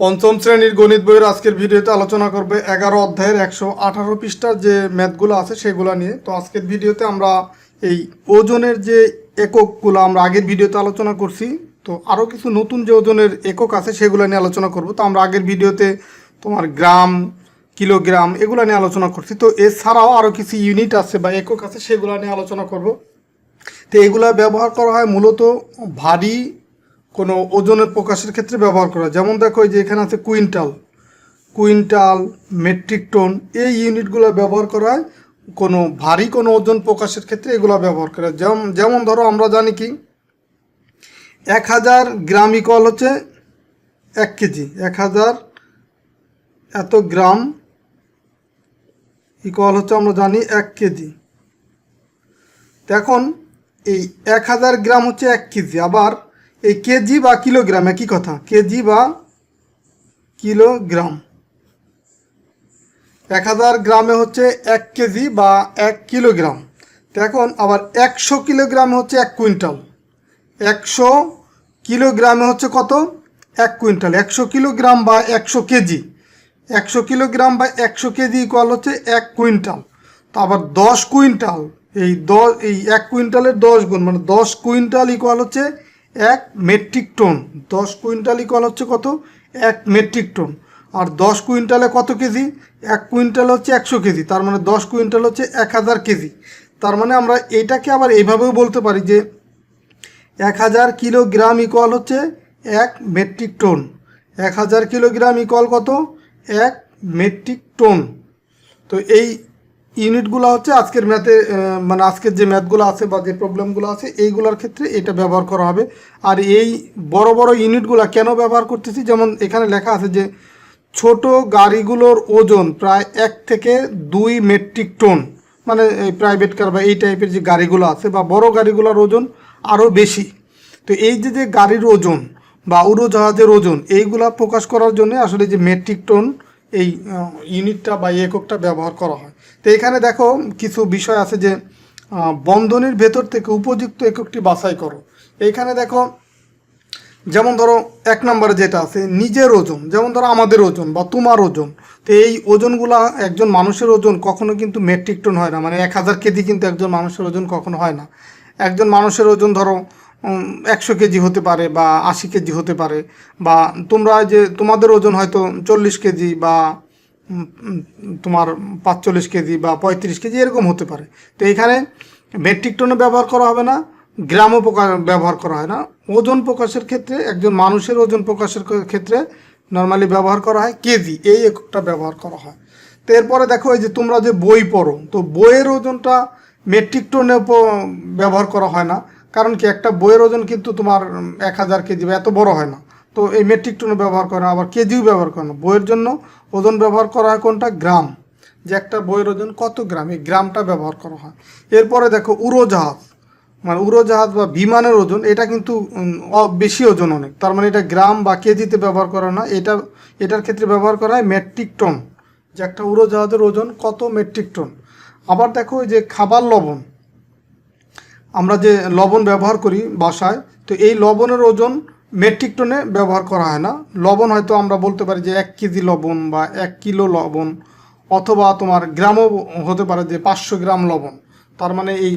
পঞ্চম শ্রেণির গণিত বইয়ের আজকের ভিডিওতে আলোচনা করবে এগারো অধ্যায়ের একশো আঠারো পৃষ্ঠার যে ম্যাথগুলো আছে সেগুলো নিয়ে। তো আজকের ভিডিওতে আমরা এই ওজনের যে এককগুলো আমরা আগের ভিডিওতে আলোচনা করছি, তো আরও কিছু নতুন যে ওজনের একক আছে সেগুলো নিয়ে আলোচনা করব। তো আমরা আগের ভিডিওতে তোমার গ্রাম, কিলোগ্রাম এগুলো নিয়ে আলোচনা করছি। তো এছাড়াও আরও কিছু ইউনিট আছে বা একক আছে সেগুলো নিয়ে আলোচনা করব। তো এগুলা ব্যবহার করা হয় মূলত ভারী কোনো ওজনের প্রকাশের ক্ষেত্রে ব্যবহার করা। যেমন দেখো যে এখানে আছে কুইন্টাল। কুইন্টাল, মেট্রিক টন, এই ইউনিটগুলো ব্যবহার করা হয়। কোনো ভারী কোনো ওজন প্রকাশের ক্ষেত্রে এগুলো ব্যবহার করা। যেমন যেমন ধরো আমরা জানি কি, এক হাজার গ্রাম ইকল হচ্ছে এক কেজি। এক হাজার এত গ্রাম ইকল হচ্ছে আমরা জানি এক কেজি। এখন এই এক হাজার গ্রাম হচ্ছে এক কেজি। আবার এই কেজি বা কিলোগ্রাম, একই কথা। কেজি বা কিলোগ্রাম। এক হাজার গ্রামে হচ্ছে এক কেজি বা এক কিলোগ্রাম। এখন আবার একশো কিলোগ্রামে হচ্ছে এক কুইন্টাল। একশো কিলোগ্রামে হচ্ছে কত? এক কুইন্টাল। একশো কিলোগ্রাম বা একশো কেজি। একশো কিলোগ্রাম বা একশো কেজি ইকুয়াল হচ্ছে এক কুইন্টাল। তো আবার দশ কুইন্টাল। এই দশ এই এক কুইন্টালের দশ গুণ মানে দশ কুইন্টাল ইকুয়াল হচ্ছে এক মেট্রিক টন দশ কুইন্টাল ইকুয়াল হচ্ছে কত? এক মেট্রিক টন আর দশ কুইন্টালে কত কেজি? এক কুইন্টাল হচ্ছে একশো কেজি। তার মানে দশ কুইন্টাল হচ্ছে এক হাজার কেজি। তার মানে আমরা এইটাকে আবার এইভাবেও বলতে পারি যে এক হাজার কিলোগ্রাম ইকুয়াল হচ্ছে এক মেট্রিক টন এক হাজার কিলোগ্রাম ইকুয়াল কত? এক মেট্রিক টন তো এই ইউনিটগুলো হচ্ছে আজকের ম্যাথে মানে আজকের যে ম্যাথগুলো আছে বা যে প্রবলেমগুলো আছে, এইগুলোর ক্ষেত্রে এটা ব্যবহার করা হবে। আর এই বড় বড় ইউনিটগুলো কেন ব্যবহার করতেছি? যেমন এখানে লেখা আছে যে, ছোট গাড়িগুলোর ওজন প্রায় এক থেকে দুই মেট্রিক টন। মানে এই প্রাইভেট কার বা এই টাইপের যে গাড়িগুলো আছে বা বড় গাড়িগুলোর ওজন আরও বেশি। তো এই যে যে গাড়ির ওজন বা উড়োজাহাজের ওজন, এইগুলা প্রকাশ করার জন্য আসলে যে মেট্রিক টন এই ইউনিটটা বা এককটা ব্যবহার করা হয়। তো এখানে দেখো কিছু বিষয় আছে যে বন্ধনীর ভেতর থেকে উপযুক্ত এককটি বাছাই করো। এইখানে দেখো, যেমন ধরো এক নম্বরে যেটা আছে, নিজের ওজন, যেমন ধরো আমাদের ওজন বা তোমার ওজন। তো এই ওজনগুলা একজন মানুষের ওজন কখনো কিন্তু মেট্রিক টন হয় না মানে এক হাজার কেজি কিন্তু একজন মানুষের ওজন কখনো হয় না। একজন মানুষের ওজন ধরো একশো কেজি হতে পারে বা আশি কেজি হতে পারে বা তোমরা যে তোমাদের ওজন হয়তো চল্লিশ কেজি বা তোমার পাঁচচল্লিশ কেজি বা পঁয়ত্রিশ কেজি এরকম হতে পারে। তো এখানে মেট্রিক টনে ব্যবহার করা হবে না, গ্রামও প্রকাশ, ব্যবহার করা হয় না। ওজন প্রকাশের ক্ষেত্রে, একজন মানুষের ওজন প্রকাশের ক্ষেত্রে নর্মালি ব্যবহার করা হয় কেজি, এই এককটা ব্যবহার করা হয়। তো এরপরে দেখো, এই যে তোমরা যে বই পড়ো, তো বইয়ের ওজনটা মেট্রিক টনে ব্যবহার করা হয় না। কারণ কি, একটা বইয়ের ওজন কিন্তু তোমার এক হাজার কেজি বা এত বড় হয় না। তো এই মেট্রিক টনও ব্যবহার করে না আবার কেজিও ব্যবহার করে না বইয়ের জন্য ওজন ব্যবহার করা হয় কোনটা? গ্রাম। যে একটা বইয়ের ওজন কত গ্রাম? এই গ্রামটা ব্যবহার করা হয়। এরপরে দেখো, উড়োজাহাজ। মানে উড়োজাহাজ বা বিমানের ওজন, এটা কিন্তু বেশি ওজন অনেক। তার মানে এটা গ্রাম বা কেজিতে ব্যবহার করা না। এটা, এটার ক্ষেত্রে ব্যবহার করা হয় মেট্রিক টন যে একটা উড়োজাহাজের ওজন কত মেট্রিক টন আবার দেখো যে খাবার লবণ। আমরা যে লবণ ব্যবহার করি বাসায়, তো এই লবণের ওজন মেট্রিক টনে ব্যবহার করা হয় না। লবণ হয়তো আমরা বলতে পারি যে এক কেজি লবণ বা এক কিলো লবণ অথবা তোমার গ্রামও হতে পারে যে পাঁচশো গ্রাম লবণ। তার মানে এই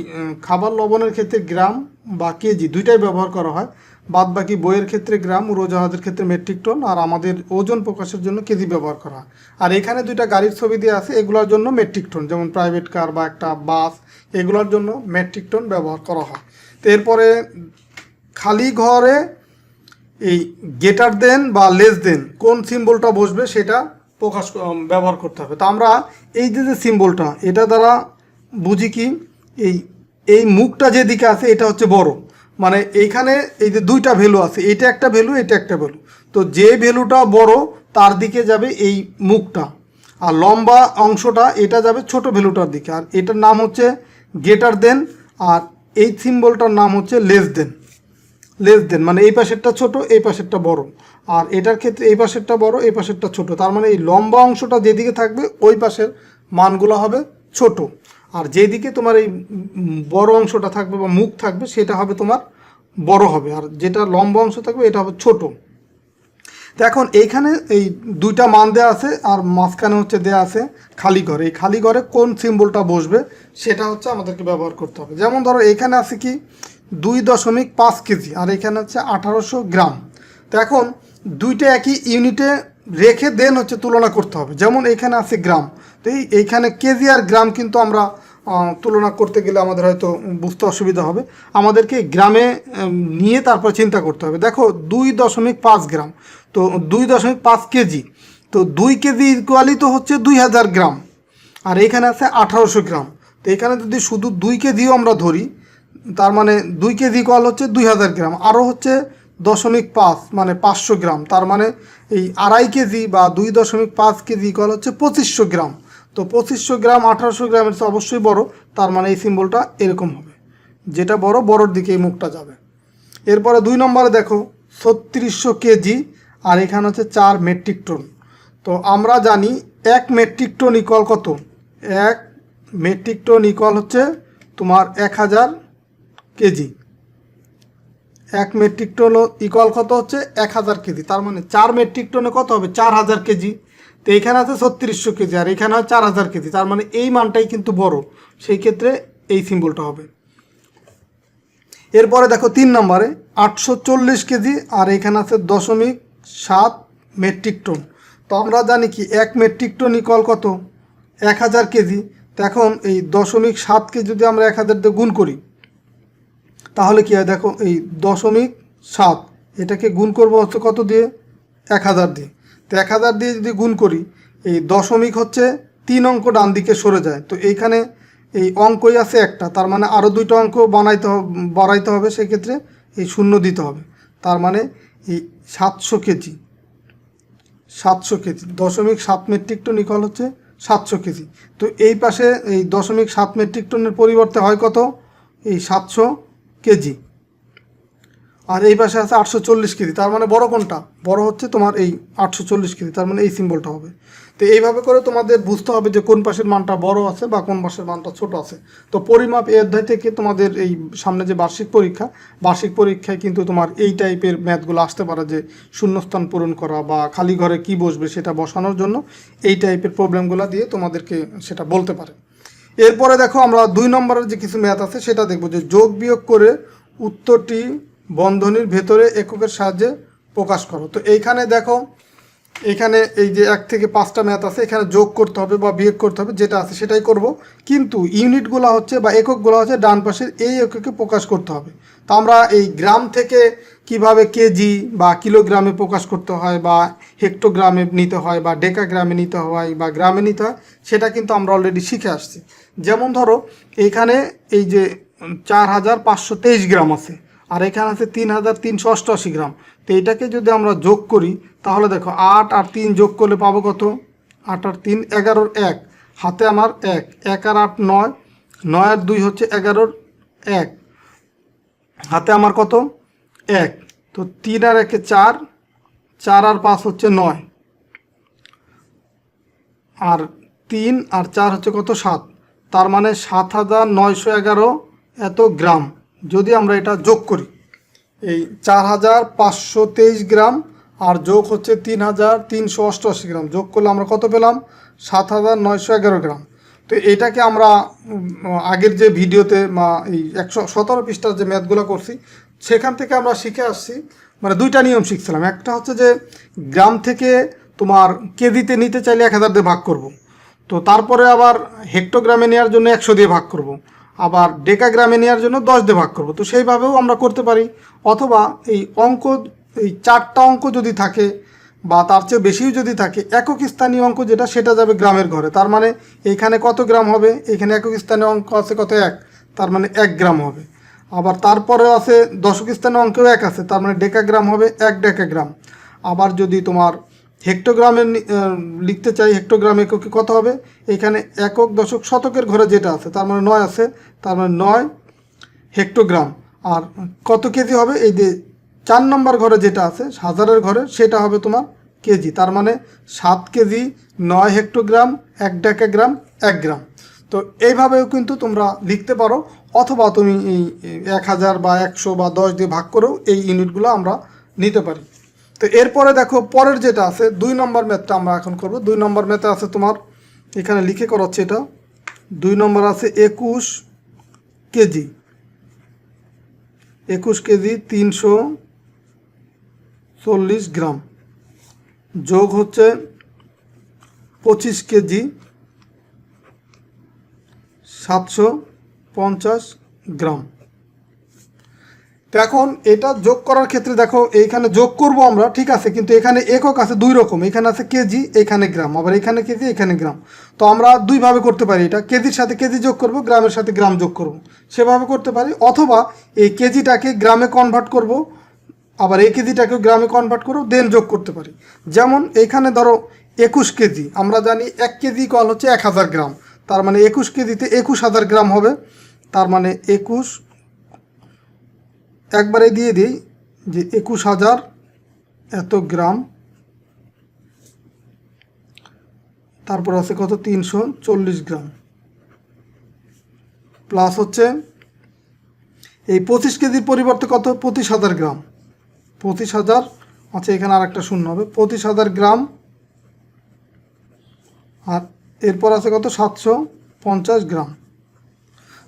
খাবার লবণের ক্ষেত্রে গ্রাম বা কেজি দুইটাই ব্যবহার করা হয়। বাদ বাকি বইয়ের ক্ষেত্রে গ্রাম, উড়োজাহাজের ক্ষেত্রে মেট্রিক টন আর আমাদের ওজন প্রকাশের জন্য কেজি ব্যবহার করা হয়। আর এখানে দুইটা গাড়ির ছবি দিয়ে আছে, এগুলোর জন্য মেট্রিক টন যেমন প্রাইভেট কার বা একটা বাস এগুলোর জন্য মেট্রিক টন ব্যবহার করা হয়। তো এরপরে খালি ঘরে এই গেটার দেন বা লেস দেন, কোন সিম্বলটা বসবে সেটা প্রকাশ ব্যবহার করতে হবে। তো আমরা এই যে যে সিম্বলটা এটা দ্বারা বুঝি কি, এই এই মুখটা যেদিকে আছে এটা হচ্ছে বড়। মানে এইখানে এই যে দুইটা ভ্যালু আছে, এটা একটা ভ্যালু এটা একটা ভ্যালু তো যে ভ্যালুটা বড়, তার দিকে যাবে এই মুখটা। আর লম্বা অংশটা, এটা যাবে ছোট ভ্যালুটার দিকে। আর এটার নাম হচ্ছে গেটার দেন, আর এই সিম্বলটার নাম হচ্ছে লেস দেন। লেস দেন মানে এই পাশেরটা ছোট, এই পাশেরটা বড়। আর এটার ক্ষেত্রে এই পাশেরটা বড়, এই পাশেরটা ছোট। তার মানে এই লম্বা অংশটা যেদিকে থাকবে, ওই পাশের মানগুলো হবে ছোট। আর যেদিকে তোমার এই বড় অংশটা থাকবে বা মুখ থাকবে, সেটা হবে তোমার বড় হবে। আর যেটা লম্বা অংশ থাকবে, এটা হবে ছোট। তো এখন এইখানে এই দুইটা মান দেওয়া আছে, আর মাঝখানে হচ্ছে দেওয়া আছে খালি ঘর। এই খালি ঘরে কোন সিম্বলটা বসবে, সেটা হচ্ছে আমাদেরকে ব্যবহার করতে হবে। যেমন ধরো এইখানে আছে কি? দুই দশমিক পাঁচ কেজি, আর এখানে হচ্ছে আঠারোশো গ্রাম। তো এখন দুইটা একই ইউনিটে রেখে দেন হচ্ছে তুলনা করতে হবে। যেমন এইখানে আছে গ্রাম। তো এই এইখানে কেজি আর গ্রাম কিন্তু আমরা তুলনা করতে গেলে আমাদের হয়তো বুঝতে অসুবিধা হবে। আমাদেরকে গ্রামে নিয়ে তারপর চিন্তা করতে হবে। দেখো, দুই দশমিক পাঁচ গ্রাম। তো দুই দশমিক পাঁচ কেজি। তো দুই কেজি ইকুয়ালি তো হচ্ছে দুই হাজার গ্রাম। আর এখানে আছে আঠারোশো গ্রাম। তো এখানে যদি শুধু দুই কেজিও আমরা ধরি তার মানে দুই কেজি কল হচ্ছে দুই হাজার গ্রাম আরও হচ্ছে দশমিক পাঁচ মানে পাঁচশো গ্রাম। তার মানে এই আড়াই কেজি বা দুই দশমিক পাঁচ কেজি কল হচ্ছে পঁচিশশো গ্রাম। তো পঁচিশশো গ্রাম, আঠারোশো গ্রামের চেয়ে অবশ্যই বড়, তার মানে এই সিম্বলটা এরকম হবে। যেটা বড়, বড়র দিকে এই মুখটা যাবে। এরপরে দুই নম্বরে দেখো, ছত্রিশশো কেজি, আর এখানে হচ্ছে চার মেট্রিক টন তো আমরা জানি এক মেট্রিক টন ইকল কত? এক মেট্রিক টন ইকল হচ্ছে তোমার এক হাজার কেজি। এক মেট্রিক টন ইকুয়াল কত হচ্ছে? এক হাজার কেজি। তার মানে চার মেট্রিক টনে কত হবে? চার হাজার কেজি। তো এখানে আছে ছত্রিশশো কেজি আর এখানে হয় চার হাজার কেজি। তার মানে এই মানটাই কিন্তু বড়। সেই ক্ষেত্রে এই সিম্বলটা হবে। এরপরে দেখো তিন নম্বরে, আটশো চল্লিশ কেজি আর এখানে আছে দশমিক সাত মেট্রিক টন তো আমরা জানি কি, এক মেট্রিক টন ইকল কত? এক হাজার কেজি। তো এখন এই দশমিক সাতকে যদি আমরা এক হাজার দিয়ে গুণ করি তাহলে কি হয়? দেখো, এই দশমিক সাত, এটাকে গুণ করব হচ্ছে কত দিয়ে? এক হাজার দিয়ে। তো এক হাজার দিয়ে যদি গুণ করি, এই দশমিক হচ্ছে তিন অঙ্ক ডান দিকে সরে যায়। তো এইখানে এই অঙ্কই আছে একটা, তার মানে আরও দুইটা অঙ্ক বানাইতে বাড়াইতে হবে, সেক্ষেত্রে এই শূন্য দিতে হবে। তার মানে এই সাতশো কেজি সাতশো কেজি, দশমিক সাত মেট্রিক টন ইকল হচ্ছে সাতশো কেজি। তো এই পাশে এই দশমিক সাত মেট্রিক টনের পরিবর্তে হয় কত? এই সাতশো কেজি। আর এই পাশে আছে আটশো চল্লিশ কেজি। তার মানে বড় কোনটা? বড় হচ্ছে তোমার এই আটশো চল্লিশ কেজি। তার মানে এই সিম্বলটা হবে। তো এইভাবে করে তোমাদের বুঝতে হবে যে কোন পাশের মানটা বড় আছে বা কোন পাশের মানটা ছোট আছে। তো পরিমাপ এই অধ্যায় থেকে তোমাদের এই সামনে যে বার্ষিক পরীক্ষা, বার্ষিক পরীক্ষায় কিন্তু তোমার এই টাইপের ম্যাথগুলো আসতে পারে যে শূন্যস্থান পূরণ করা বা খালি ঘরে কি বসবে সেটা বসানোর জন্য এই টাইপের প্রবলেমগুলো দিয়ে তোমাদেরকে সেটা বলতে পারে। এরপরে দেখো আমরা দুই নম্বরের যে কিছু ম্যাথ আছে, সেটা দেখব যে যোগ বিয়োগ করে উত্তরটি বন্ধনীর ভেতরে এককের সাহায্যে প্রকাশ করো। তো এইখানে দেখো এখানে এই যে এক থেকে পাঁচটা ম্যাথ আছে, এখানে যোগ করতে হবে বা বিয়োগ করতে হবে, যেটা আছে সেটাই করব। কিন্তু ইউনিটগুলো হচ্ছে বা এককগুলো হচ্ছে ডান পাশের এই এককে প্রকাশ করতে হবে। তো আমরা এই গ্রাম থেকে কীভাবে কেজি বা কিলোগ্রামে প্রকাশ করতে হয় বা হেক্টোগ্রামে নিতে হয় বা ডেকাগ্রামে নিতে হয় বা গ্রামে নিতে হয়, সেটা কিন্তু আমরা অলরেডি শিখে আসছি। যেমন ধরো এইখানে এই যে চার হাজার পাঁচশো তেইশ গ্রাম আছে, আর এখানে আছে তিন হাজার তিনশো অষ্টআশি গ্রাম। তো এটাকে যদি আমরা যোগ করি, তাহলে দেখো আট আর তিন যোগ করলে পাবো কত? আট আর তিন এগারোর এক, হাতে আমার এক এক আর আট নয় নয় আর দুই হচ্ছে এগারোর এক, হাতে আমার কত? এক, তো তিন আর একে চার চার আর পাঁচ হচ্ছে নয়, আর তিন আর চার হচ্ছে কত? সাত তার মানে সাত হাজার নয়শো এগারো এত গ্রাম। যদি আমরা এটা যোগ করি, এই চার হাজার পাঁচশো তেইশ গ্রাম আর যোগ হচ্ছে তিন হাজার তিনশো অষ্টআশি গ্রাম। যোগ করলে আমরা কত পেলাম? সাত হাজার নয়শো এগারো গ্রাম। তো এটাকে আমরা আগের যে ভিডিওতে বা এই একশো সতেরো পৃষ্ঠার যে ম্যাথগুলো করছি, সেখান থেকে আমরা শিখে আসছি। মানে দুইটা নিয়ম শিখছিলাম। একটা হচ্ছে যে, গ্রাম থেকে তোমার কেজিতে নিতে চাইলে এক হাজার দিয়ে ভাগ করব। তো তারপরে আবার হেক্টোগ্রামে নেওয়ার জন্য একশো দিয়ে ভাগ করব। আবার ডেকাগ্রামে নেওয়ার জন্য দশ দিয়ে ভাগ করব। তো সেইভাবেও আমরা করতে পারি। অথবা এই অঙ্ক, এই চারটা অঙ্ক যদি থাকে বা তার চেয়ে বেশিও যদি থাকে, একক স্থানীয় অঙ্ক যেটা, সেটা যাবে গ্রামের ঘরে। তার মানে এইখানে কত গ্রাম হবে? এখানে একক স্থানীয় অঙ্ক আছে কত এক? তার মানে এক গ্রাম হবে। আবার তারপরে আছে দশক স্থানীয় অঙ্কেও এক আছে। তার মানে ডেকাগ্রাম হবে এক ডেকাগ্রাম আবার যদি তোমার হেক্টোগ্রামে লিখতে চাই হেক্টোগ্রাম এককে কত হবে? এখানে একক দশক শতকের ঘরে যেটা আছে, তার মানে নয় আছে, তার মানে নয় হেক্টোগ্রাম। আর কত কেজি হবে? এই যে চার নম্বর ঘরে যেটা আছে, হাজারের ঘরে সেটা হবে তোমার কেজি। তার মানে সাত কেজি, নয় হেক্টোগ্রাম, এক ডেকা গ্রাম, এক গ্রাম। তো এইভাবেও কিন্তু তোমরা লিখতে পারো, অথবা তুমি এই এক হাজার বা একশো বা দশ দিয়ে ভাগ করেও এই ইউনিটগুলো আমরা নিতে পারি। তো এরপরে দেখো, পরের যেটা আছে, দুই নম্বর ম্যাথটা আমরা এখন করব। দুই নম্বর ম্যাথে আছে তোমার, এখানে লিখে করাচ্ছে এটা। দুই নম্বর আছে একুশ কেজি। একুশ কেজি তিনশো চল্লিশ গ্রাম। যোগ হচ্ছে পঁচিশ কেজি সাতশো পঞ্চাশ গ্রাম। তো এখন এটা যোগ করার ক্ষেত্রে দেখো, এইখানে যোগ করব আমরা, ঠিক আছে, কিন্তু এখানে একক আছে দুই রকম, এখানে আছে কেজি এখানে গ্রাম আবার এখানে কেজি এখানে গ্রাম তো আমরা দুইভাবে করতে পারি এটা কেজির সাথে কেজি যোগ করব গ্রামের সাথে গ্রাম যোগ করব। সেভাবে করতে পারি, অথবা এই কেজিটাকে গ্রামে কনভার্ট করব, আবার এই কেজিটাকেও গ্রামে কনভার্ট করব দেন যোগ করতে পারি। যেমন এখানে ধরো একুশ কেজি আমরা জানি এক কেজি কল হচ্ছে এক হাজার গ্রাম তার মানে একুশ কেজিতে একুশ হাজার গ্রাম হবে, তার মানে একুশ একবারে দিয়ে দিই যে একুশ হাজার এত গ্রাম। তারপর আছে কত? তিনশো চল্লিশ গ্রাম। প্লাস হচ্ছে এই পঁচিশ কেজির পরিবর্তে কত? পঁচিশ হাজার গ্রাম। পঁচিশ হাজার আচ্ছা এখানে আর একটা শূন্য হবে। পঁচিশ হাজার গ্রাম। আর এরপর আছে কত? সাতশো পঞ্চাশ গ্রাম।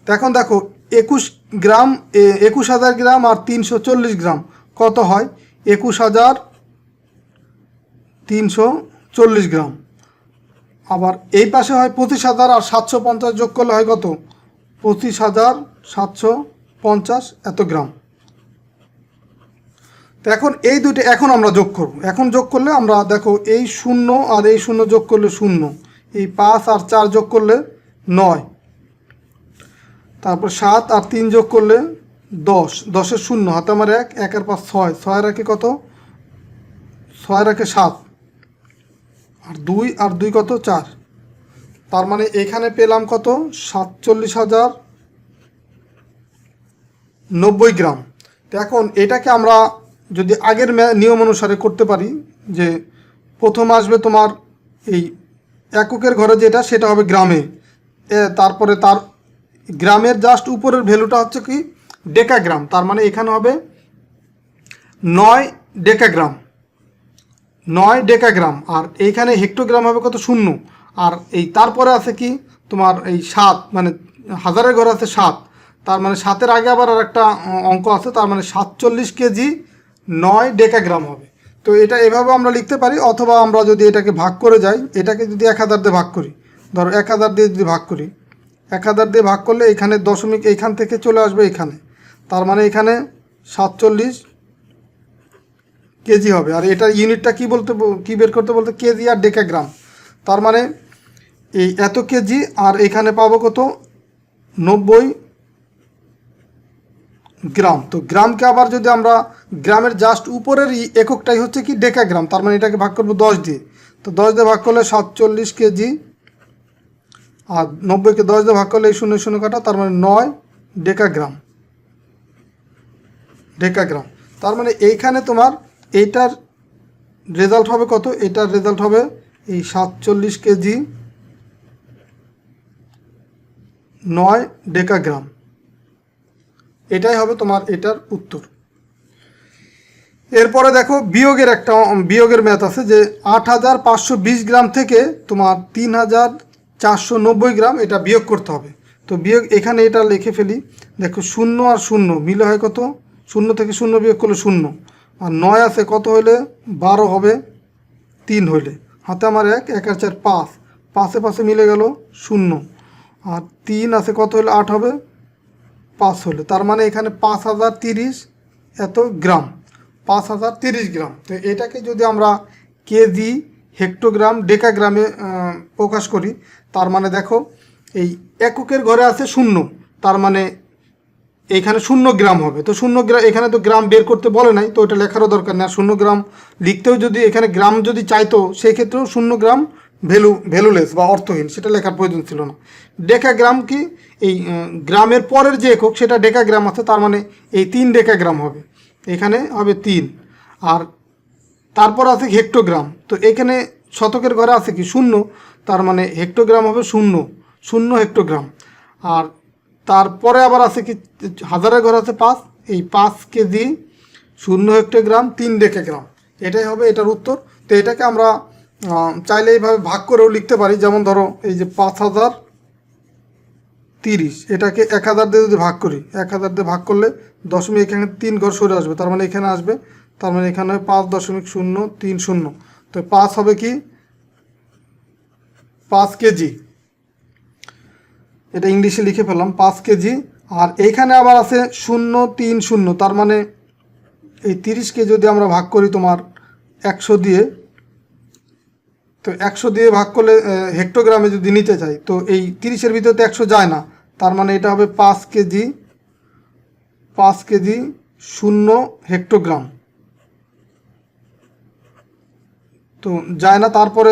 এখন দেখো, একুশ গ্রাম একুশ হাজার গ্রাম আর তিনশো চল্লিশ গ্রাম। কত হয়? একুশ হাজার তিনশো চল্লিশ গ্রাম। আবার এই পাশে হয় পঁচিশ হাজার আর সাতশো পঞ্চাশ যোগ করলে হয় কত? পঁচিশ হাজার সাতশো পঞ্চাশ এত গ্রাম। তো এখন এই দুটো এখন আমরা যোগ করব। এখন যোগ করলে আমরা দেখো এই শূন্য আর এই শূন্য যোগ করলে শূন্য। এই পাঁচ আর চার যোগ করলে নয়। তারপর সাত আর তিন যোগ করলে দশ। দশের শূন্য, হাতে আমার এক একের পাঁচ ছয়। ছয় রাখে কত? ছয় রাখে সাত। আর দুই আর দুই কত? চার। তার মানে এখানে পেলাম কত? সাতচল্লিশ হাজার নব্বই গ্রাম। তো এখন এটাকে আমরা যদি আগের নিয়ম অনুসারে করতে পারি, যে প্রথম আসবে তোমার এই এককের ঘরে যেটা, সেটা হবে গ্রামে। তারপরে তার গ্রামের জাস্ট উপরের ভ্যালুটা হচ্ছে কি ডেকাগ্রাম, তার মানে এখানে হবে নয় ডেকাগ্রাম নয় ডেকাগ্রাম, আর এইখানে হেক্টোগ্রাম হবে কত শূন্য, আর এই তারপরে আছে কি তোমার এই সাত মানে হাজারের ঘরে আছে সাত, তার মানে সাতের আগে আবার আর একটা অঙ্ক আছে, তার মানে সাতচল্লিশ কেজি নয় ডেকাগ্রাম হবে। তো এটা এভাবে আমরা লিখতে পারি, অথবা আমরা যদি এটাকে ভাগ করে যাই, এটাকে যদি এক হাজার দিয়ে ভাগ করি, ধরো এক হাজার দিয়ে যদি ভাগ করি এক হাজার দিয়ে ভাগ করলে এখানে দশমিক এইখান থেকে চলে আসবে এখানে। তার মানে এখানে সাতচল্লিশ কেজি হবে। আর এটার ইউনিটটা কি বলতে কি বের করতে বলতে কেজি আর ডেকাগ্রাম। তার মানে এই এত কেজি আর এখানে পাবো কত? নব্বই গ্রাম। তো গ্রামকে আবার যদি আমরা গ্রামের জাস্ট উপরের এককটাই হচ্ছে কি ডেকাগ্রাম। তার মানে এটাকে ভাগ করব দশ দিয়ে। তো দশ দিয়ে ভাগ করলে সাতচল্লিশ কেজি আর নব্বইকে দশ দিয়ে ভাগ করলে এই শূন্য শূন্য কাটা, তার মানে নয় ডেকাগ্রাম। ডেকাগ্রাম। তার মানে এইখানে তোমার এইটার রেজাল্ট হবে কত? এটার রেজাল্ট হবে এই সাতচল্লিশ কেজি নয় ডেকাগ্রাম। এটাই হবে তোমার এটার উত্তর। এরপরে দেখো বিয়োগের একটা বিয়োগের ম্যাথ আছে যে আট হাজার পাঁচশো বিশ গ্রাম থেকে তোমার তিন হাজার চারশো নব্বই গ্রাম এটা বিয়োগ করতে হবে। তো বিয়োগ, এখানে এটা লিখে ফেলি। দেখো শূন্য আর শূন্য, মিলে হয় কত? শূন্য থেকে শূন্য বিয়োগ করলে শূন্য। আর নয় আছে কত হইলে? বারো হবে, তিন হইলে। হাতে আমার এক এক আর চার, পাঁচ। পাশে পাশে মিলে গেল শূন্য। আর তিন আছে কত হলে আট হবে, পাঁচ হলে তার মানে এখানে পাঁচ হাজার তিরিশ এত গ্রাম। পাঁচ হাজার তিরিশ গ্রাম। তো এটাকে যদি আমরা কেজি হেক্টোগ্রাম ডেকাগ্রামে প্রকাশ করি। তার মানে দেখো, এই এককের ঘরে আছে শূন্য। তার মানে এখানে শূন্য গ্রাম হবে। তো শূন্য গ্রাম এখানে তো গ্রাম বের করতে বলে নাই, তো এটা লেখারও দরকার নেই। আর শূন্য গ্রাম লিখতেও যদি এখানে গ্রাম যদি চাইতো সেই ক্ষেত্রেও শূন্য গ্রাম ভ্যালু, ভ্যালুলেস বা অর্থহীন, সেটা লেখার প্রয়োজন ছিল না। ডেকা গ্রাম কি? এই গ্রামের পরের যে একক, সেটা ডেকা গ্রাম আছে, তার মানে এই তিন ডেকা গ্রাম হবে। এখানে হবে তিন। আর তারপর আছে হেক্টোগ্রাম তো এখানে শতকের ঘরে আছে কি? শূন্য। তার মানে হেক্টোগ্রাম হবে শূন্য। শূন্য হেক্টোগ্রাম আর তারপরে আবার আছে কি? হাজারের ঘরে আছে পাঁচ। এই পাঁচ কেজি শূন্য হেক্টোগ্রাম তিন ডেকাগ্রাম এটাই হবে এটার উত্তর। তো এটাকে আমরা চাইলে এইভাবে ভাগ করেও লিখতে পারি। যেমন ধরো এই যে পাঁচ হাজার তিরিশ। এটাকে এক হাজার দিয়ে যদি ভাগ করি, এক হাজার দিয়ে ভাগ করলে দশমিক এখানে তিন ঘর সরে আসবে। তার মানে এখানে আসবে তার মানে এখানে পাঁচ দশমিক শূন্য তিন শূন্য। তো পাঁচ হবে কি? পাঁচ কেজি। এটা ইংলিশে লিখে ফেললাম, পাঁচ কেজি। আর এইখানে আবার আছে শূন্য তিন শূন্য, তার মানে এই তিরিশকে যদি আমরা ভাগ করি তোমার একশো দিয়ে, তো একশো দিয়ে ভাগ করলে হেক্টোগ্রামে যদি নিতে চাই তো এই তিরিশের ভিতরে তো একশো যায় না। তার মানে এটা হবে পাঁচ কেজি পাঁচ কেজি শূন্য হেক্টোগ্রাম। তো যায় না, তারপরে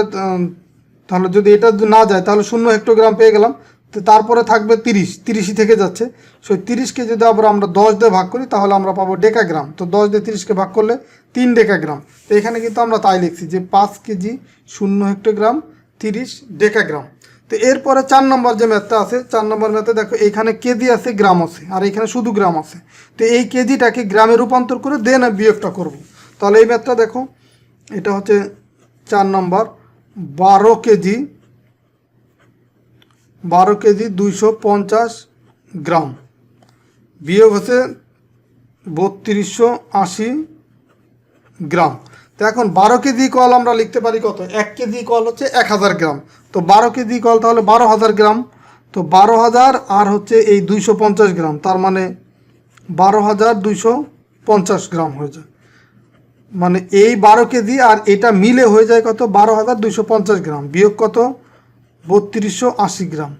তাহলে যদি এটা না যায়, তাহলে শূন্য হেক্টোগ্রাম পেয়ে গেলাম। তো তারপরে থাকবে তিরিশ, তিরিশই থেকে যাচ্ছে। সেই তিরিশকে যদি আবার আমরা দশ দিয়ে ভাগ করি, তাহলে আমরা পাবো ডেকাগ্রাম তো দশ দিয়ে তিরিশকে ভাগ করলে তিন ডেকাগ্রাম তো এখানে কিন্তু আমরা তাই লিখছি যে পাঁচ কেজি শূন্য হেক্টোগ্রাম তিরিশ ডেকাগ্রাম তো এরপরে চার নম্বর যে ম্যাথটা আছে, চার নম্বর ম্যাথে দেখো, এখানে কেজি আছে গ্রাম আছে, আর এখানে শুধু গ্রাম আছে। তো এই কেজিটাকে গ্রামে রূপান্তর করে দেন বিয়োগটা করব। তাহলে এই ম্যাথটা দেখো, এটা হচ্ছে চার নম্বর, বারো কেজি বারো কেজি দুইশো পঞ্চাশ গ্রাম। বিয়োগ হচ্ছে বত্রিশশো আশি গ্রাম। তো এখন বারো কেজি কল আমরা লিখতে পারি কত? এক কেজি কল হচ্ছে এক হাজার গ্রাম। তো বারো কেজি কল তাহলে বারো হাজার গ্রাম। তো বারো হাজার আর হচ্ছে এই দুইশো পঞ্চাশ গ্রাম, তার মানে বারো হাজার দুইশো পঞ্চাশ গ্রাম হয়ে যায়। মানে এই বারো কেজি আর এটা মিলে হয়ে যায় কত? বারো হাজার দুইশো পঞ্চাশ গ্রাম। বিয়োগ কত? বত্রিশশো আশি গ্রাম।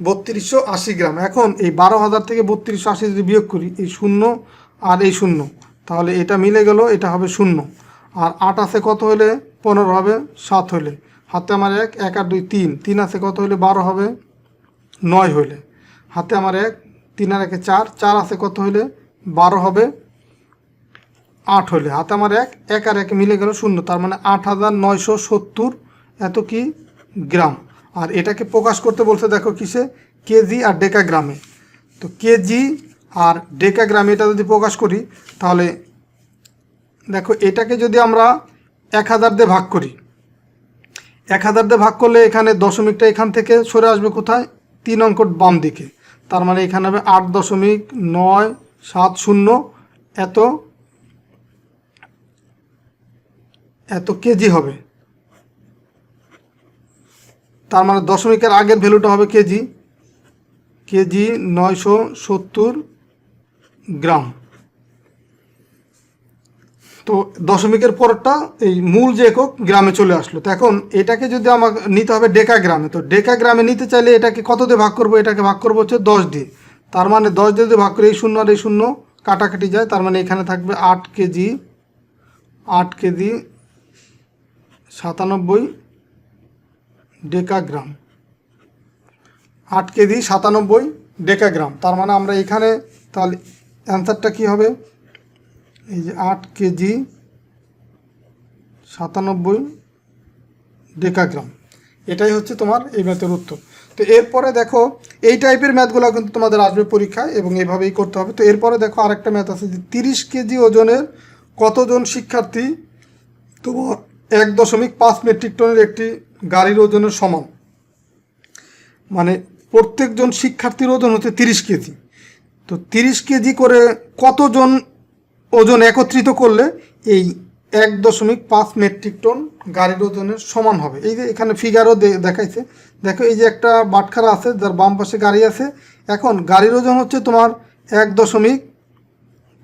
বত্রিশশো আশি গ্রাম। এখন এই বারো হাজার থেকে বত্রিশশো আশি যদি বিয়োগ করি, এই শূন্য আর এই শূন্য, তাহলে এটা মিলে গেল, এটা হবে শূন্য। আর আট আছে কত হলে পনেরো হবে, সাত হলে হাতে আমার এক এক আর দুই, তিন। তিন আছে কত হলে বারো হবে, নয় হইলে। হাতে আমার এক, তিন আর একে চার। চার আছে কত হইলে? বারো হবে আট হলে হাতে আমার এক এক আর এক মিলে গেল শূন্য, তার মানে আট হাজার নয়শো সত্তর এত কি গ্রাম। আর এটাকে প্রকাশ করতে বলছে, দেখো কিসে? কেজি আর ডেকা গ্রামে তো কেজি আর ডেকা গ্রামে এটা যদি প্রকাশ করি, তাহলে দেখো এটাকে যদি আমরা এক হাজার দিয়ে ভাগ করি, এক হাজার দিয়ে ভাগ করলে এখানে দশমিকটা এখান থেকে সরে আসবে কোথায়? তিন অঙ্কর বাম দিকে। তার মানে এখানে হবে আট দশমিক নয় সাত শূন্য, এত এত কেজি হবে? তার মানে দশমিকের আগের ভ্যালুটা হবে কেজি কেজি নয়শো সত্তর গ্রাম। তো দশমিকের পরটা এই মূল যে একক গ্রামে চলে আসলো। তো এখন এটাকে যদি আমাকে নিতে হবে ডেকা গ্রামে, তো ডেকা গ্রামে নিতে চাইলে এটাকে কত দিয়ে ভাগ করব? এটাকে ভাগ করব হচ্ছে দশ দিয়ে। তার মানে দশ দিয়ে ভাগ করে, এই শূন্য আর এই শূন্য কাটাকাটি যায়, তার মানে এখানে থাকবে আট কেজি আট কেজি সাতানব্বই ডেকাগ্রাম। আট কেজি সাতানব্বই ডেকাগ্রাম। তার মানে আমরা এখানে তাহলে অ্যান্সারটা কী হবে? এই যে আট কেজি সাতানব্বই ডেকাগ্রাম। এটাই হচ্ছে তোমার এই ম্যাথের উত্তর। তো এরপরে দেখো, এই টাইপের ম্যাথগুলো কিন্তু তোমাদের আসবে পরীক্ষায় এবং এইভাবেই করতে হবে। তো এরপরে দেখো আরেকটা ম্যাথ আছে যে তিরিশ কেজি ওজনের কতজন শিক্ষার্থী তোমার এক দশমিক পাঁচ মেট্রিক টনের একটি গাড়ির ওজনের সমান। মানে প্রত্যেকজন শিক্ষার্থীর ওজন হচ্ছে তিরিশ কেজি। তো তিরিশ কেজি করে কতজন ওজন একত্রিত করলে এই এক দশমিক পাঁচ মেট্রিক টন গাড়ির ওজনের সমান হবে? এই যে এখানে ফিগারও দেখাইছে। দেখো, এই যে একটা বাটখারা আছে, যার বাম পাশে গাড়ি আছে। এখন গাড়ির ওজন হচ্ছে তোমার এক দশমিক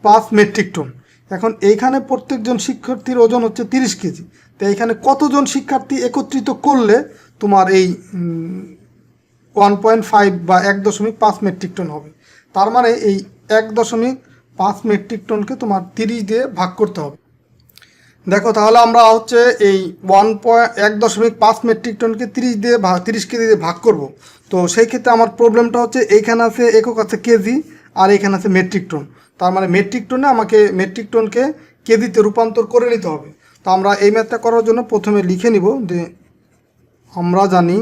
পাঁচ মেট্রিক টন। এখন এইখানে প্রত্যেকজন শিক্ষার্থীর ওজন হচ্ছে তিরিশ কেজি। তো এইখানে কতজন শিক্ষার্থী একত্রিত করলে তোমার এই ওয়ান পয়েন্ট ফাইভ বা এক দশমিক পাঁচ মেট্রিক টন হবে? তার মানে এই এক দশমিক পাঁচ মেট্রিক টনকে তোমার তিরিশ দিয়ে ভাগ করতে হবে। দেখো তাহলে আমরা হচ্ছে এই ওয়ান পয়েন্ট এক দশমিক পাঁচ মেট্রিক টনকে তিরিশ দিয়ে ভাগ তিরিশ কেজি দিয়ে ভাগ করব। তো সেই ক্ষেত্রে আমার প্রবলেমটা হচ্ছে এইখানে আছে একক আছে কেজি আর এখানে আছে মেট্রিক টন তার মানে মেট্রিক টনে আমাকে মেট্রিক টনকে কেজিতে রূপান্তর করে নিতে হবে। তো আমরা এই ম্যাথটা করার জন্য প্রথমে লিখে নিব যে আমরা জানি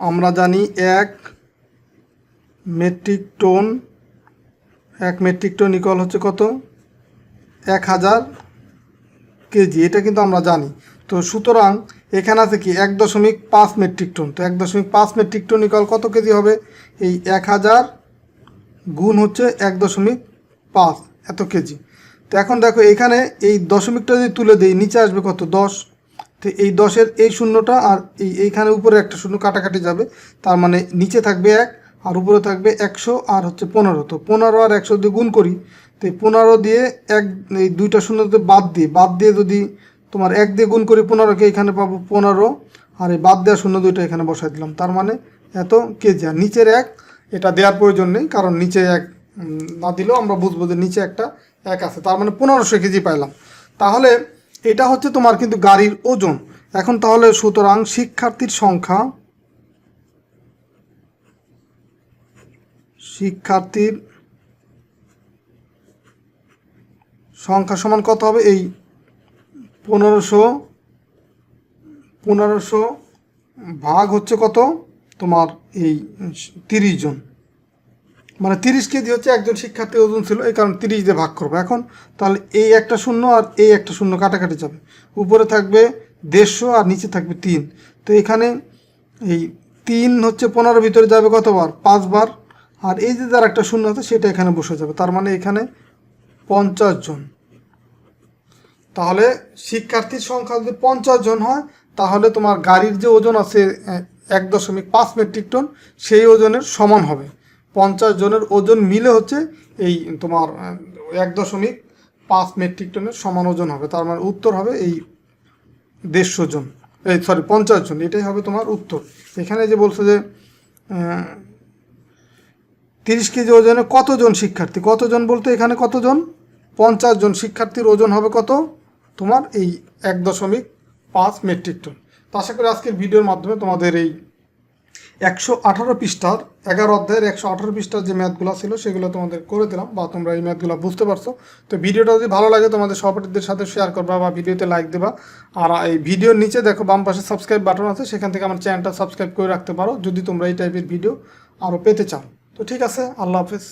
আমরা জানি এক মেট্রিক টন এক মেট্রিক টন ইকুয়াল হচ্ছে কত? এক হাজার কেজি। এটা কিন্তু আমরা জানি। তো সুতরাং এখানে আছে কি, এক দশমিক পাঁচ মেট্রিক টন। তো এক দশমিক পাঁচ মেট্রিক টন ইকুয়াল কত কেজি হবে? এই এক হাজার গুণ হচ্ছে এক দশমিক পাঁচ এত কেজি। তো এখন দেখো, এখানে এই দশমিকটা যদি তুলে দিই, নিচে আসবে কত? দশ। তো এই দশের এই শূন্যটা আর এই এইখানে উপরে একটা শূন্য কাটাকাটি যাবে, তার মানে নিচে থাকবে এক, আর উপরে থাকবে একশো, আর হচ্ছে পনেরো। তো পনেরো আর একশো যদি গুণ করি, তো এই পনেরো দিয়ে এক, এই দুইটা শূন্য যদি বাদ দিই। বাদ দিয়ে যদি তোমার এক দিয়ে গুণ করি পনেরোকে এখানে পাবো পনেরো, আর এই বাদ দেওয়া শূন্য দুইটা এখানে বসাই দিলাম। তার মানে এত কেজি আর নিচের এক, এটা দেওয়ার প্রয়োজন নেই, কারণ নিচে এক না দিলেও আমরা বুঝব যে নিচে একটা এক আছে। তার মানে পনেরোশো কেজি পাইলাম। তাহলে এটা হচ্ছে তোমার কিন্তু গাড়ির ওজন। এখন তাহলে সুতরাং শিক্ষার্থীর সংখ্যা শিক্ষার্থীর সংখ্যা সমান কত হবে? এই পনেরোশো পনেরোশো ভাগ হচ্ছে কত? তোমার এই তিরিশ জন। মানে তিরিশ কেজি হচ্ছে একজন শিক্ষার্থী ওজন ছিল, এই কারণে তিরিশ দিয়ে ভাগ করব। এখন তাহলে এই একটা শূন্য আর এই একটা শূন্য কাটাকাটি যাবে। উপরে থাকবে দেড়শো আর নিচে থাকবে তিন। তো এখানে এই তিন হচ্ছে পনেরো, ভিতরে যাবে কতবার? পাঁচবার। আর এই যে যার একটা শূন্য আছে সেটা এখানে বসে যাবে। তার মানে এখানে পঞ্চাশ জন। তাহলে শিক্ষার্থীর সংখ্যা যদি পঞ্চাশ জন হয়, তাহলে তোমার গাড়ির যে ওজন আছে এক দশমিক পাঁচ মেট্রিক টন, সেই ওজনের সমান হবে। পঞ্চাশ জনের ওজন মিলে হচ্ছে এই তোমার এক দশমিক পাঁচ মেট্রিক টনের সমান ওজন হবে। তার মানে উত্তর হবে এই দেড়শো জন, এই সরি পঞ্চাশ জন, এটাই হবে তোমার উত্তর। এখানে যে বলছে যে তিরিশ কেজি ওজনে কতজন শিক্ষার্থী? কতজন বলতে এখানে কতজন? পঞ্চাশ জন শিক্ষার্থীর ওজন হবে কত? তোমার এই এক দশমিক পাঁচ মেট্রিক টন। তো আশা করি আজকের ভিডিওর মাধ্যমে তোমাদের এই একশো আঠারো পৃষ্ঠার এগারো অধ্যায়ের একশো আঠারো পৃষ্ঠার যে ম্যাথগুলো ছিল, সেগুলো তোমাদের করে দিলাম বা তোমরা এই ম্যাথগুলো বুঝতে পারছ। তো ভিডিওটা যদি ভালো লাগে, তোমাদের সহপাঠীদের সাথে শেয়ার করবা বা ভিডিওতে লাইক দেবা। আর এই ভিডিওর নিচে দেখো বাম পাশে সাবস্ক্রাইব বাটন আছে, সেখান থেকে আমার চ্যানেলটা সাবস্ক্রাইব করে রাখতে পারো, যদি তোমরা এই টাইপের ভিডিও আরও পেতে চাও। তো ঠিক আছে, আল্লাহ হাফেজ।